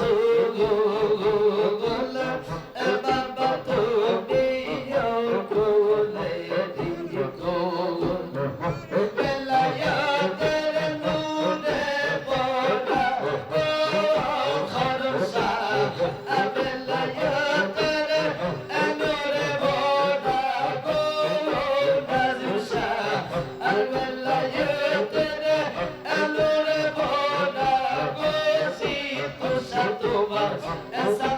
Yes. essa turma, essa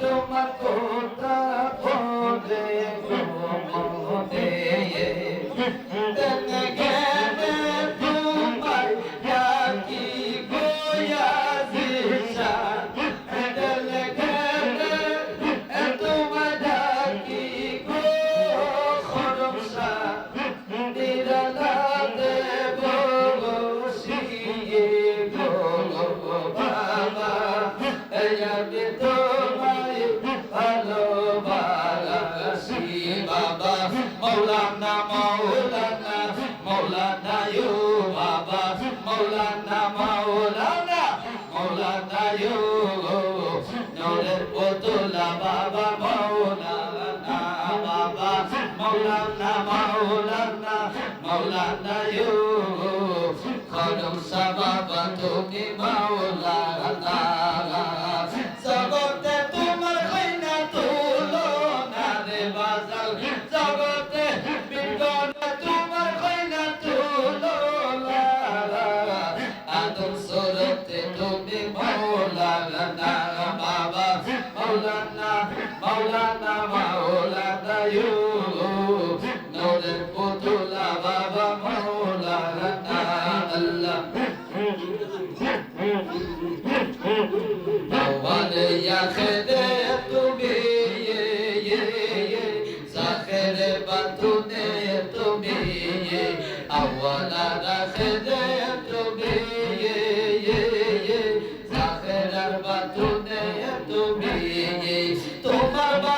তোমার কোথা খোঁজে মৌলানা মৌলানা মৌলানা ইউ বাবা, মৌলানা মৌলানা মৌলানা ইউ নরের পুতুলা বাবা, মৌলানা বাবা, মৌলানা মৌলানা মৌলানা ইউ খরম সাবা তুমি মৌলানা মাওলানা মাওলানা মাওলানা ইউ। নদের পুতুলা বাবা মা। তোমার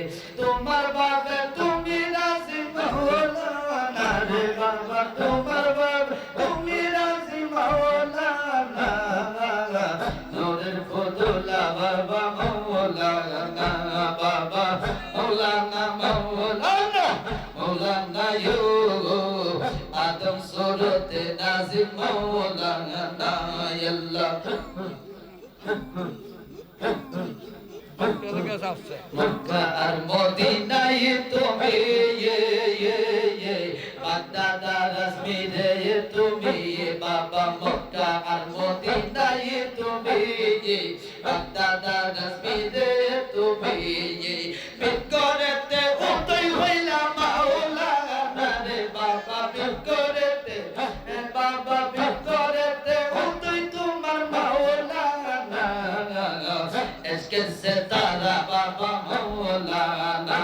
নূরের ফুতুলা বাবা মাওলানা বাবা মাওলানা মাওলানা মাওলানা ইউ আদম সুরতে নাজিম মাওলানা আল্লাহ মক্কা আর মদিনায় তুমি ইয়ে ইয়ে ইয়ে। বাগদাদা রশ্মিরে তুমি বাবা বাবা বিট করেতে বাবা তোমার এসকে সে তারা বাবা মাওলানা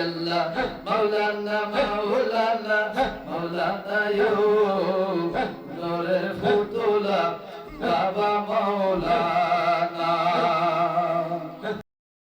হে আল্লাহ মাওলানা মাওলানা মাওলানা ইউ। নূরের ফুতুল্লা বাবা মাওলানা